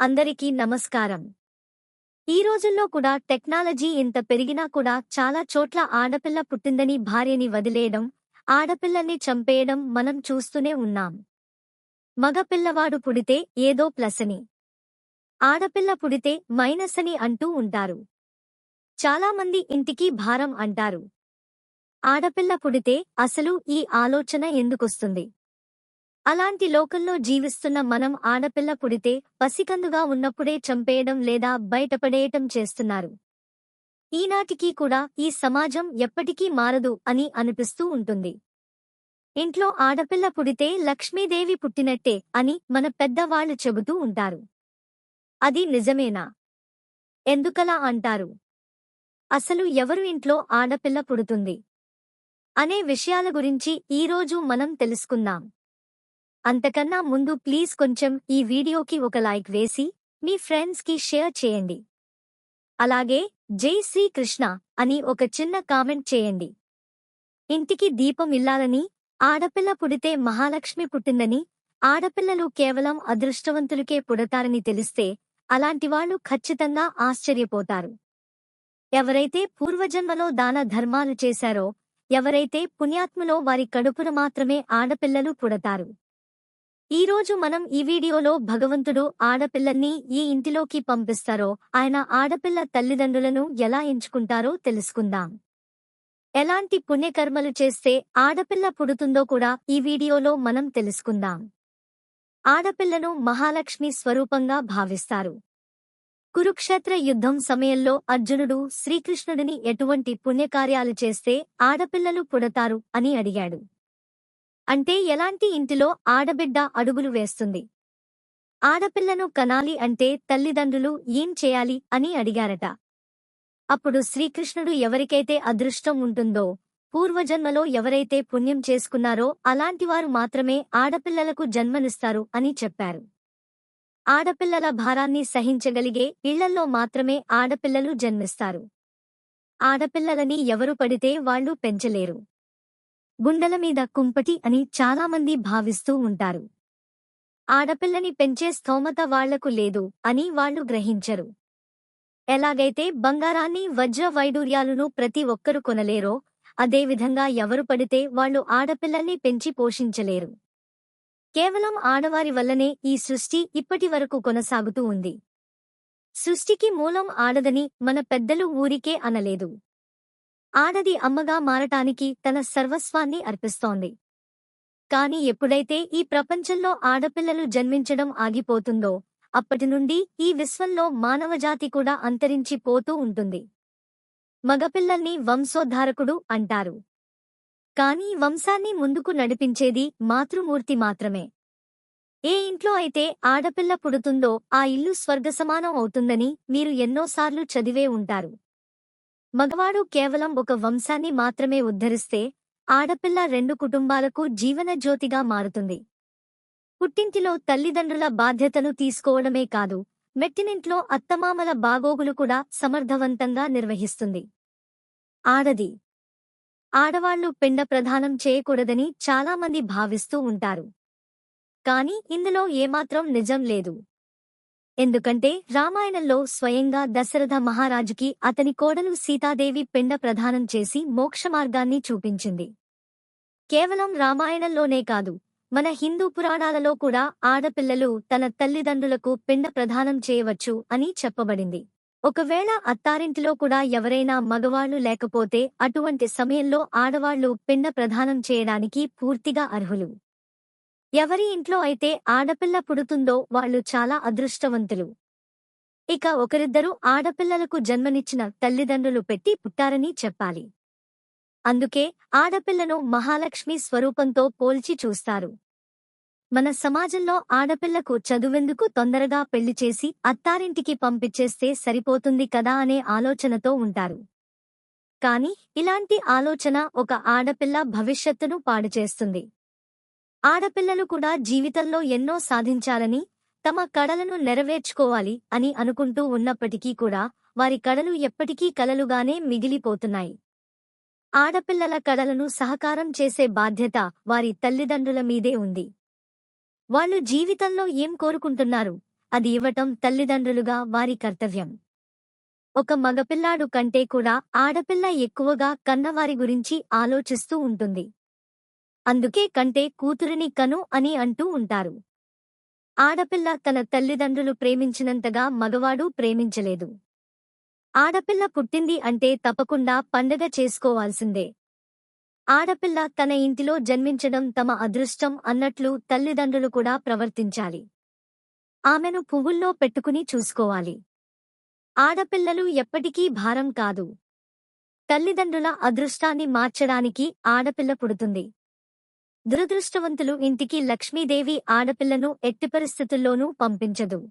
అందరికీ నమస్కారం. ఈ రోజుల్లో కూడా టెక్నాలజీ ఇంత పెరిగినా కూడా చాలా చోట్ల ఆడపిల్ల పుట్టిందని భార్యని వదిలేయడం ఆడపిల్లని చంపేయడం మనం చూస్తూనే ఉన్నాం. మగపిల్లవాడు పుడితే ఏదో ప్లసని ఆడపిల్ల పుడితే మైనస్ అని అంటూ ఉంటారు. చాలామంది ఇంటికి భారం అంటారు. ఆడపిల్ల పుడితే అసలు ఈ ఆలోచన ఎందుకొస్తుంది? అలాంటి లోకంలో జీవిస్తున్న మనం ఆడపిల్ల పుడితే పసికందుగా ఉన్నప్పుడే చంపేయడం లేదా బయటపడేయటం చేస్తున్నారు. ఈనాటికి కూడా ఈ సమాజం ఎప్పటికీ మారదు అని అనిపిస్తూ ఉంటుంది. ఇంట్లో ఆడపిల్ల పుడితే లక్ష్మీదేవి పుట్టినట్టే అని మన పెద్దవాళ్ళు చెబుతూ ఉంటారు. అది నిజమేనా? ఎందుకలా అంటారు? అసలు ఎవరు ఇంట్లో ఆడపిల్ల పుడుతుంది? అనే విషయాల గురించి ఈరోజు మనం తెలుసుకుందాం. అంతకన్నా ముందు ప్లీజ్ కొంచెం ఈ వీడియోకి ఒక లైక్ వేసి మీ ఫ్రెండ్స్కి షేర్ చేయండి. అలాగే జై శ్రీకృష్ణ అని ఒక చిన్న కామెంట్ చేయండి. ఇంటికి దీపం ఇల్లాలని ఆడపిల్ల పుడితే మహాలక్ష్మి పుట్టిందని ఆడపిల్లలు కేవలం అదృష్టవంతులకే పుడతారని తెలిస్తే అలాంటివాళ్ళు ఖచ్చితంగా ఆశ్చర్యపోతారు. ఎవరైతే పూర్వజన్మలో దాన ధర్మాలు చేశారో ఎవరైతే పుణ్యాత్మలో వారి కడుపున మాత్రమే ఆడపిల్లలు పుడతారు. ఈరోజు మనం ఈ వీడియోలో భగవంతుడు ఆడపిల్లల్ని ఈ ఇంటిలోకి పంపిస్తారో ఆయన ఆడపిల్ల తల్లిదండ్రులను ఎలా ఎంచుకుంటారో తెలుసుకుందాం. ఎలాంటి పుణ్యకర్మలు చేస్తే ఆడపిల్ల పుడుతుందో కూడా ఈ వీడియోలో మనం తెలుసుకుందాం. ఆడపిల్లను మహాలక్ష్మి స్వరూపంగా భావిస్తారు. కురుక్షేత్ర యుద్ధం సమయంలో అర్జునుడు శ్రీకృష్ణుడిని ఎటువంటి పుణ్యకార్యాలు చేస్తే ఆడపిల్లలు పుడతారు అని అడిగాడు. అంటే ఎలాంటి ఇంటిలో ఆడబిడ్డ అడుగులు వేస్తుంది? ఆడపిల్లను కనాలి అంటే తల్లిదండ్రులు ఏం చేయాలి అని అడిగారట. అప్పుడు శ్రీకృష్ణుడు ఎవరికైతే అదృష్టం ఉంటుందో పూర్వజన్మలో ఎవరైతే పుణ్యం చేసుకున్నారో అలాంటివారు మాత్రమే ఆడపిల్లలకు జన్మనిస్తారు అని చెప్పారు. ఆడపిల్లల భారాన్ని సహించగలిగే ఇళ్ళల్లో మాత్రమే ఆడపిల్లలు జన్మిస్తారు. ఆడపిల్లలని ఎవరు పడితే వాళ్ళు పెంచలేరు. గుండెల మీద కుంపటి అని చాలామంది భావిస్తూ ఉంటారు. ఆడపిల్లని పెంచే స్తోమత వాళ్ళకు లేదు అని వాళ్ళు గ్రహించరు. ఎలాగైతే బంగారాన్ని వజ్ర వైడూర్యాలను ప్రతి ఒక్కరు కొనలేరో అదేవిధంగా ఎవరు పడితే వాళ్ళు ఆడపిల్లల్ని పెంచి పోషించలేరు. కేవలం ఆడవారి వల్లనే ఈ సృష్టి ఇప్పటి వరకు కొనసాగుతూ ఉంది. సృష్టికి మూలం ఆడదని మన పెద్దలు ఊరికే అనలేదు. ఆడది అమ్మగా మారటానికి తన సర్వస్వాన్ని అర్పిస్తోంది. కాని ఎప్పుడైతే ఈ ప్రపంచంలో ఆడపిల్లలు జన్మించడం ఆగిపోతుందో అప్పటి నుండి ఈ విశ్వంలో మానవజాతి కూడా అంతరించి పోతూ ఉంటుంది. మగపిల్లల్ని వంశోద్ధారకుడు అంటారు. కాని వంశాన్ని ముందుకు నడిపించేది మాతృమూర్తి మాత్రమే. ఏ ఇంట్లో అయితే ఆడపిల్ల పుడుతుందో ఆ ఇల్లు స్వర్గసమానం అవుతుందని మీరు ఎన్నోసార్లు చదివే ఉంటారు. మగవాడు కేవలం ఒక వంశాన్ని మాత్రమే ఉద్ధరిస్తే ఆడపిల్ల రెండు కుటుంబాలకు జీవనజ్యోతిగా మారుతుంది. పుట్టింటిలో తల్లిదండ్రుల బాధ్యతను తీసుకోవడమే కాదు మెట్టినింట్లో అత్తమామల బాగోగులు కూడా సమర్థవంతంగా నిర్వహిస్తుంది. ఆడది. ఆడవాళ్ళు పిండ ప్రధానం చేయకూడదని చాలామంది భావిస్తూ ఉంటారు. కాని ఇందులో ఏమాత్రం నిజం లేదు. ఎందుకంటే రామాయణంలో స్వయంగా దశరథ మహారాజుకి అతని కోడలు సీతాదేవి పిండ ప్రదానం చేసి మోక్షమార్గాన్ని చూపించింది. కేవలం రామాయణంలోనే కాదు మన హిందూ పురాణాలలో కూడా ఆడపిల్లలు తన తల్లిదండ్రులకు పిండ ప్రదానం చేయవచ్చు అని చెప్పబడింది. ఒకవేళ అత్తారింటిలో కూడా ఎవరైనా మగవాళ్ళు లేకపోతే అటువంటి సమయంలో ఆడవాళ్ళు పిండ ప్రదానం చేయడానికి పూర్తిగా అర్హులు. ఎవరి ఇంట్లో అయితే ఆడపిల్ల పుడుతుందో వాళ్ళు చాలా అదృష్టవంతులు. ఇక ఒకరిద్దరు ఆడపిల్లలకు జన్మనిచ్చిన తల్లిదండ్రులు పెట్టి పుట్టారని చెప్పాలి. అందుకే ఆడపిల్లను మహాలక్ష్మి స్వరూపంతో పోల్చి చూస్తారు. మన సమాజంలో ఆడపిల్లకు చదువెందుకు తొందరగా పెళ్ళి చేసి అత్తారింటికి పంపించేస్తే సరిపోతుంది కదా అనే ఆలోచనతో ఉంటారు. కాని ఇలాంటి ఆలోచన ఒక ఆడపిల్ల భవిష్యత్తును పాడుచేస్తుంది. ఆడపిల్లలు కూడా జీవితంలో ఎన్నో సాధించాలని తమ కడలను నెరవేర్చుకోవాలి అని అనుకుంటూ ఉన్నప్పటికీ కూడా వారి కడలు ఎప్పటికీ కలలుగానే మిగిలిపోతున్నాయి. ఆడపిల్లల కడలను సహకారం చేసే బాధ్యత వారి తల్లిదండ్రుల మీదే ఉంది. వాళ్ళు జీవితంలో ఏం కోరుకుంటున్నారు? అది ఇవ్వటం తల్లిదండ్రులుగా వారి కర్తవ్యం. ఒక మగపిల్లాడు కంటే కూడా ఆడపిల్ల ఎక్కువగా కన్నవారి గురించి ఆలోచిస్తూ ఉంటుంది. అందుకే కంటే కూతురిని కను అని అంటూ ఉంటారు. ఆడపిల్ల తన తల్లిదండ్రులు ప్రేమించినంతగా మగవాడు ప్రేమించలేదు. ఆడపిల్ల పుట్టింది అంటే తప్పకుండా పండగ చేసుకోవాల్సిందే. ఆడపిల్ల తన ఇంటిలో జన్మించడం తమ అదృష్టం అన్నట్లు తల్లిదండ్రులు కూడా ప్రవర్తించాలి. ఆమెను పువ్వుల్లో పెట్టుకుని చూసుకోవాలి. ఆడపిల్లలు ఎప్పటికీ భారం కాదు. తల్లిదండ్రుల అదృష్టాన్ని మార్చడానికి ఆడపిల్ల పుడుతుంది. దురదృష్టవంతులు ఇంటికి లక్ష్మీదేవి ఆడపిల్లను ఎట్టి పరిస్థితుల్లోనూ పంపించదు.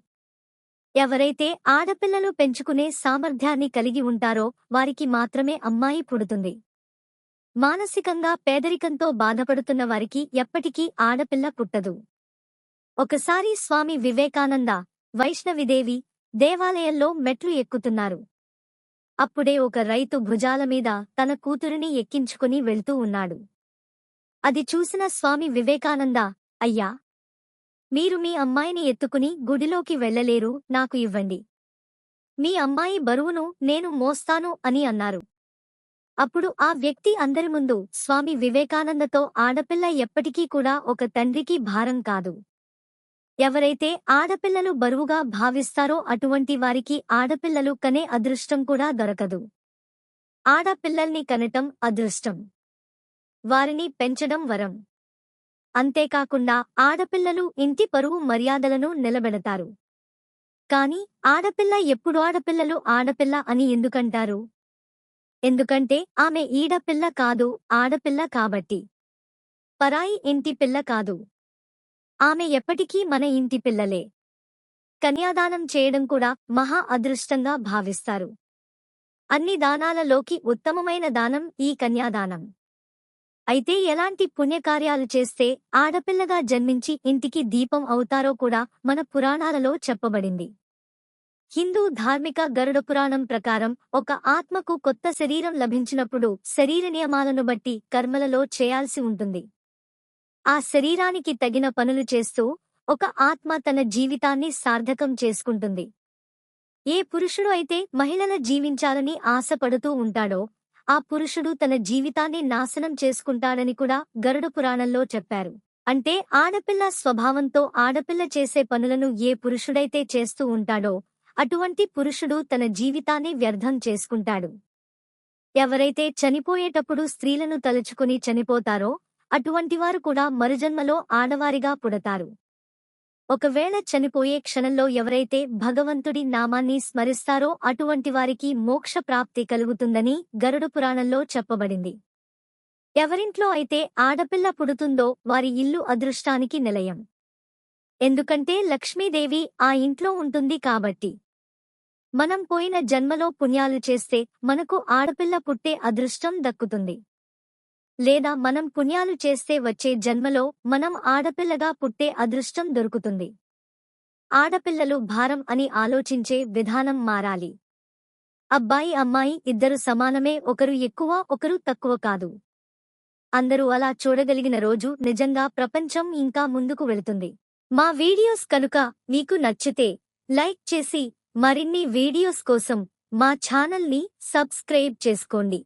ఎవరైతే ఆడపిల్లలు పెంచుకునే సామర్థ్యాన్ని కలిగి ఉంటారో వారికి మాత్రమే అమ్మాయి పుడుతుంది. మానసికంగా పేదరికంతో బాధపడుతున్న వారికి ఎప్పటికీ ఆడపిల్ల పుట్టదు. ఒకసారి స్వామి వివేకానంద వైష్ణవిదేవి దేవాలయంలో మెట్లు ఎక్కుతున్నారు. అప్పుడే ఒక రైతు భుజాల మీద తన కూతురిని ఎక్కించుకుని వెళ్తూ ఉన్నాడు. అది చూసిన స్వామి వివేకానంద అయ్యా! మీరు మీ అమ్మాయిని ఎత్తుకుని గుడిలోకి వెళ్ళలేరు నాకు ఇవ్వండి. మీ అమ్మాయి బరువును నేను మోస్తాను అని అన్నారు. అప్పుడు ఆ వ్యక్తి అందరి ముందు స్వామి వివేకానందతో ఆడపిల్ల ఎప్పటికీ కూడా ఒక తండ్రికి భారం కాదు. ఎవరైతే ఆడపిల్లలు బరువుగా భావిస్తారో అటువంటి వారికి ఆడపిల్లలు కనే అదృష్టం కూడా దొరకదు. ఆడపిల్లల్ని కనటం అదృష్టం. వారిని పెంచడం వరం. అంతేకాకుండా ఆడపిల్లలు ఇంటి పరువు మర్యాదలను నిలబెడతారు. కాని ఆడపిల్ల ఎప్పుడు ఆడపిల్లలు ఆడపిల్ల అని ఎందుకంటారు? ఎందుకంటే ఆమె ఈడపిల్ల కాదు ఆడపిల్ల కాబట్టి. పరాయి ఇంటి పిల్ల కాదు. ఆమె ఎప్పటికీ మన ఇంటి పిల్లలే. కన్యాదానం చేయడం కూడా మహా అదృష్టంగా భావిస్తారు. అన్ని దానాలలోకి ఉత్తమమైన దానం ఈ కన్యాదానం. అయితే ఎలాంటి పుణ్యకార్యాలు చేస్తే ఆడపిల్లగా జన్మించి ఇంటికి దీపం అవుతారో కూడా మన పురాణాలలో చెప్పబడింది. హిందూ ధార్మిక గరుడ పురాణం ప్రకారం ఒక ఆత్మకు కొత్త శరీరం లభించినప్పుడు శరీర నియమాలను బట్టి కర్మలలో చేయాల్సి ఉంటుంది. ఆ శరీరానికి తగిన పనులు చేస్తూ ఒక ఆత్మ తన జీవితాన్ని సార్థకం చేసుకుంటుంది. ఏ పురుషుడు అయితే మహిళల జీవించాలని ఆశపడుతూ ఉంటాడో ఆ పురుషుడు తన జీవితాన్ని నాశనం చేసుకుంటాడని కూడా గరుడ పురాణంలో చెప్పారు. అంటే ఆడపిల్ల స్వభావంతో ఆడపిల్ల చేసే పనులను ఏ పురుషుడైతే చేస్తూ ఉంటాడో అటువంటి పురుషుడు తన జీవితాన్ని వ్యర్థం చేసుకుంటాడు. ఎవరైతే చనిపోయేటప్పుడు స్త్రీలను తలుచుకుని చనిపోతారో అటువంటివారు కూడా మరుజన్మలో ఆడవారిగా పుడతారు. ఒకవేళ చనిపోయే క్షణంలో ఎవరైతే భగవంతుడి నామాన్ని స్మరిస్తారో అటువంటి వారికి మోక్ష ప్రాప్తి కలుగుతుందని గరుడ పురాణంలో చెప్పబడింది. ఎవరింట్లో అయితే ఆడపిల్ల పుడుతుందో వారి ఇల్లు అదృష్టానికి నిలయం. ఎందుకంటే లక్ష్మీదేవి ఆ ఇంట్లో ఉంటుంది కాబట్టి. మనం పోయిన జన్మలో పుణ్యాలు చేస్తే మనకు ఆడపిల్ల పుట్టే అదృష్టం దక్కుతుంది. లేదా మనం పుణ్యాలు చేస్తే వచ్చే జన్మలో మనం ఆడపిల్లగా పుట్టే అదృష్టం దొరుకుతుంది. ఆడపిల్లలు భారం అని ఆలోచించే విధానం మారాలి. అబ్బాయి అమ్మాయి ఇద్దరు సమానమే ఒకరు ఎక్కువ ఒకరు తక్కువ కాదు. అందరూ అలా చూడగలిగిన రోజు నిజంగా ప్రపంచం ఇంకా ముందుకు వెళుతుంది. మా వీడియోస్ కనుక మీకు నచ్చితే లైక్ చేసి మరిన్ని వీడియోస్ కోసం మా ఛానల్ని సబ్స్క్రైబ్ చేసుకోండి.